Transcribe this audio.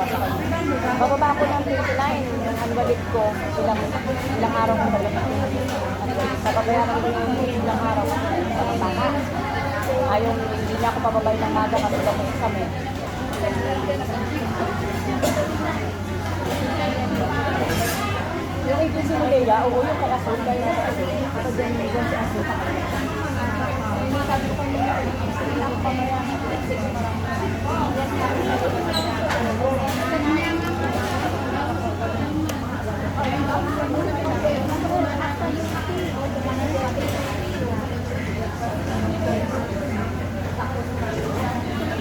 Bababa ko ng 29, yung unvalid ko, ilang, ilang araw ko talaga. Napabayaran ko yung ilang araw ko. Bababa. Ayaw, hindi niya ako pababay ng maga kasi gamot kami. Yung agency mo Leila, oo, yung kay Asul, kaya ako dyan, dyan si Asul.